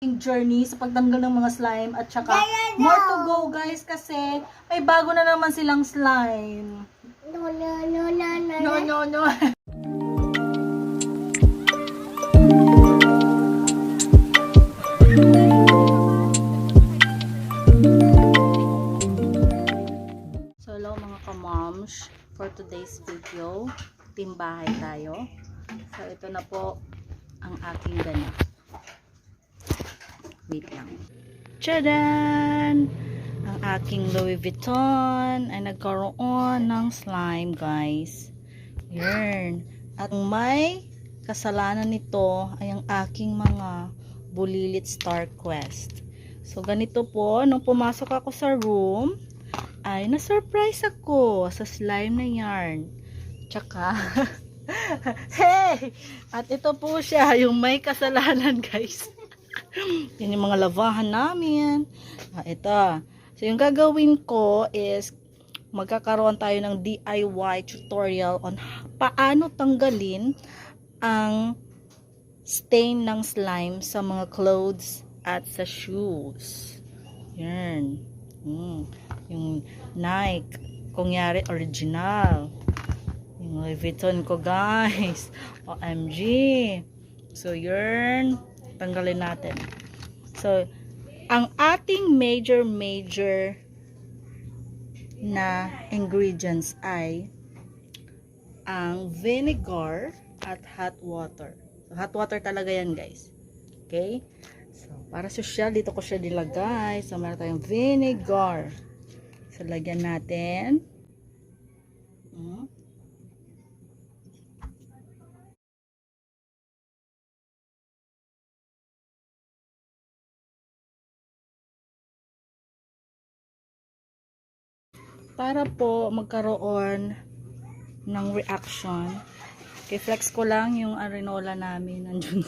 journey sa pagtanggal ng mga slime at saka more to go guys kasi may bago na naman silang slime. No, no, no, no, no. No, no, no. So, hello mga ka-moms. For today's video, team bahay tayo. So, ito na po ang aking ganap. Wait lang. Tchadan! Ang aking Louis Vuitton ay nagkaroon ng slime, guys. Yan. At may kasalanan nito ay ang aking mga bulilit Star Quest. So, ganito po, nung pumasok ako sa room, ay na-surprise ako sa slime na yarn. Tsaka, hey! At ito po siya, yung may kasalanan, guys. Yan yung mga lavahan namin. Ah, ito. So, yung gagawin ko is magkakaroon tayo ng DIY tutorial on paano tanggalin ang stain ng slime sa mga clothes at sa shoes. Yan. Mm. Yung Nike. Kung yari, original. Yung Louis Vuitton ko, guys. OMG. So, yun. Tanggalin natin. So, ang ating major, major na ingredients ay ang vinegar at hot water. So, hot water talaga yan, guys. Okay? So, para social, dito ko siya nilagay. So, meron tayong vinegar. So, lagyan natin. Hmm. Para po magkaroon ng reaction. I-flex ko lang yung arenola namin nandun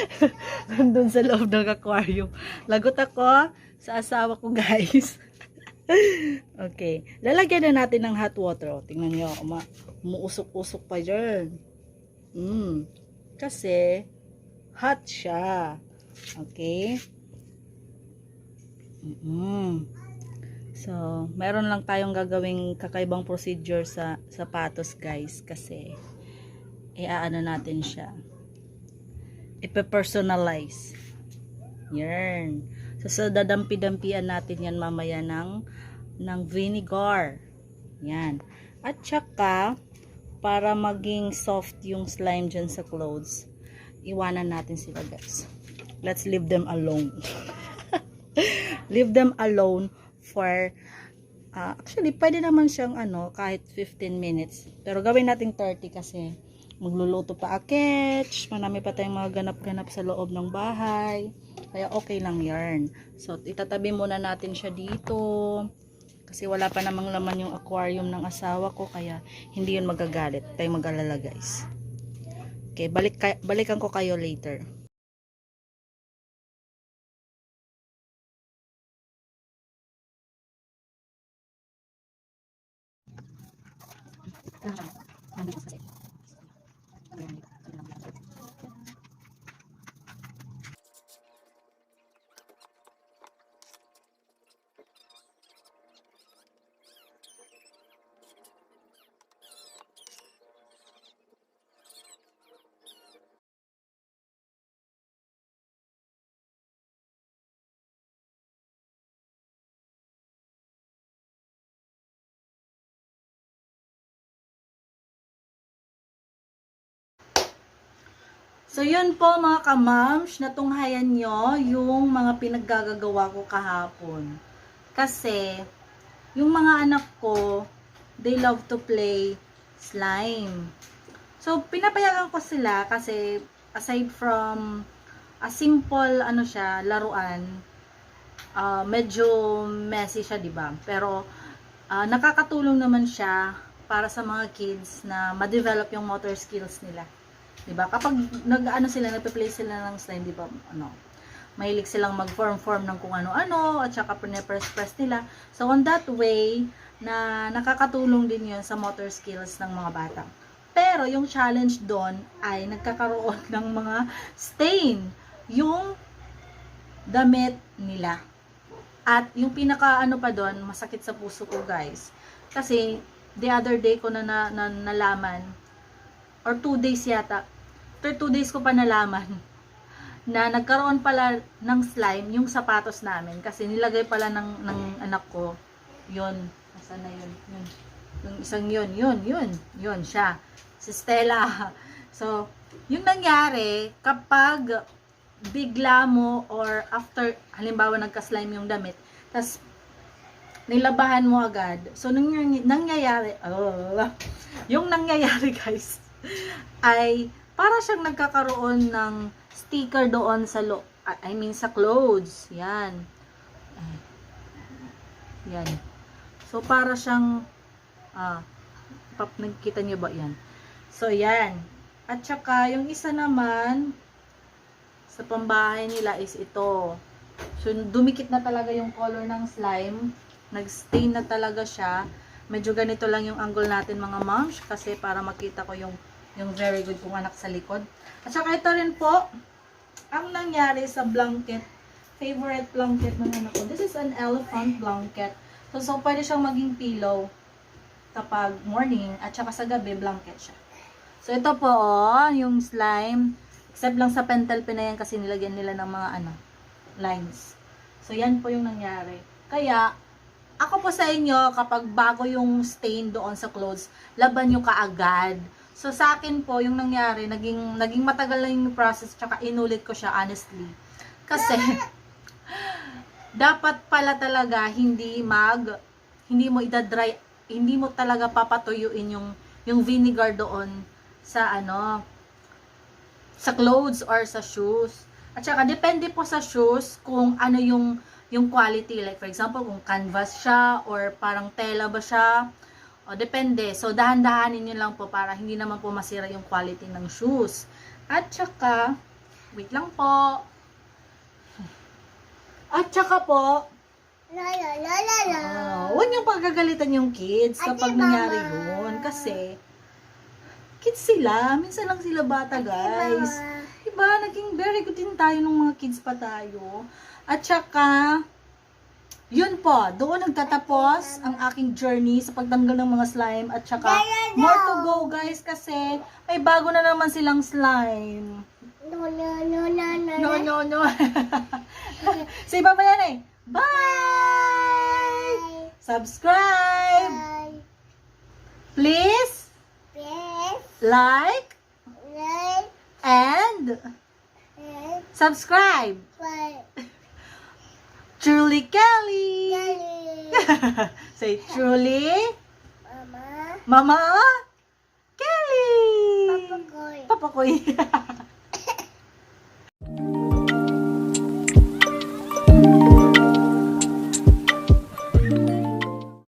nandun sa loob ng aquarium. Lagot ako sa asawa ko guys. okay. Lalagyan na natin ng hot water. Tingnan nyo. Umuusok-usok pa dyan. Mm. Kasi hot siya. Okay. Mm So, meron lang tayong gagawing kakaibang procedure sa sapatos guys kasi iaano natin siya. Ipe-personalize. Yan. So, so dadampi-dampian natin yan mamaya ng, ng vinegar. Yan. At saka, para maging soft yung slime dyan sa clothes, iwanan natin sila guys. Let's leave them alone. leave them alone for uh, actually pwede naman siyang ano kahit 15 minutes. Pero gawin natin 30 kasi magluluto pa aketch marami pa tayong mga ganap-ganap sa loob ng bahay. Kaya okay lang yarn. So itatabi muna natin siya dito. Kasi wala pa namang laman yung aquarium ng asawa ko kaya hindi yun magagalit. Tayo mag-alala guys. Okay balik balikan ko kayo later Ajá. So, yun po mga kamams, natunghayan nyo yung mga pinaggagawa ko kahapon. Kasi, yung mga anak ko, they love to play slime. So, pinapayagan ko sila kasi aside from a simple ano siya, laruan, ah, medyo messy siya, 'di ba? Pero ah, nakakatulong naman siya para sa mga kids na ma-develop yung motor skills nila. 'Di ba? Kapag nag-ano sila, nagpe-play sila ng slime, 'di ba? Ano, mahilig silang mag-form-form ng kung ano-ano at saka press-press nila. So on that way na nakakatulong din 'yon sa motor skills ng mga bata. Pero yung challenge doon ay nagkakaroon ng mga stain yung damit nila. At yung pinaka ano pa doon, masakit sa puso ko guys. Kasi the other day ko na, na, na nalaman, or two days yata, after two days ko pa nalaman, na nagkaroon pala ng slime yung sapatos namin. Kasi nilagay pala ng, ng anak ko, yun, asan na yun, yun, yung isang yun, yun, yun, yun siya, si Stella. So, yung nangyari, kapag bigla mo or after, halimbawa nagka-slime yung damit, tas nilabahan mo agad. So, nung nangyayari, oh, yung nangyayari guys, ay para siyang nagkakaroon ng sticker doon sa lo I mean sa clothes. Yan. Yan. So, para siyang ah, pap, nakikita niyo ba yan? So, yan. At saka, yung isa naman, sa pambahay nila is ito. So, dumikit na talaga yung color ng slime. Nag-stain na talaga siya. Medyo ganito lang yung angle natin mga moms kasi para makita ko yung yung very good kong anak sa likod. At saka ito rin po, ang nangyari sa blanket, favorite blanket ng anak ko. This is an elephant blanket. So, so pwede siyang maging pillow kapag morning at saka sa gabi blanket siya. So, ito po, oh, yung slime. Except lang sa pentel pen na yan kasi nilagyan nila ng mga ano, lines. So, yan po yung nangyari. Kaya, ako po sa inyo, kapag bago yung stain doon sa clothes, laban nyo kaagad. So, sa akin po, yung nangyari, naging, naging matagal lang yung process, tsaka inulit ko siya, honestly. Kasi, dapat pala talaga hindi mag, hindi mo idadry, hindi mo talaga papatuyuin yung, yung vinegar doon sa ano, sa clothes or sa shoes. At saka, depende po sa shoes kung ano yung, yung quality. Like, for example, kung canvas siya or parang tela ba siya. O, depende. So, dahan-dahanin nyo lang po para hindi naman po masira yung quality ng shoes. At saka, wait lang po. At saka po, La la la la la. Ah, huwag niyong pagagalitan yung kids kapag Ate, nangyari Mama. yun. Kasi, kids sila. Minsan lang sila bata, guys. Mama. Diba? Naging very good din tayo nung mga kids pa tayo. At saka, yun po, doon nagtatapos ang aking journey sa pagtanggal ng mga slime. At saka, more to go, guys, kasi may bago na naman silang slime. No no no no no. No, no, no. Say bye yan eh. Bye! Subscribe! Bye. Please Yes. like Right. and subscribe. Truly Kelly. Say truly Mama. Mama Kelly. Papa Koy. Papa Koy.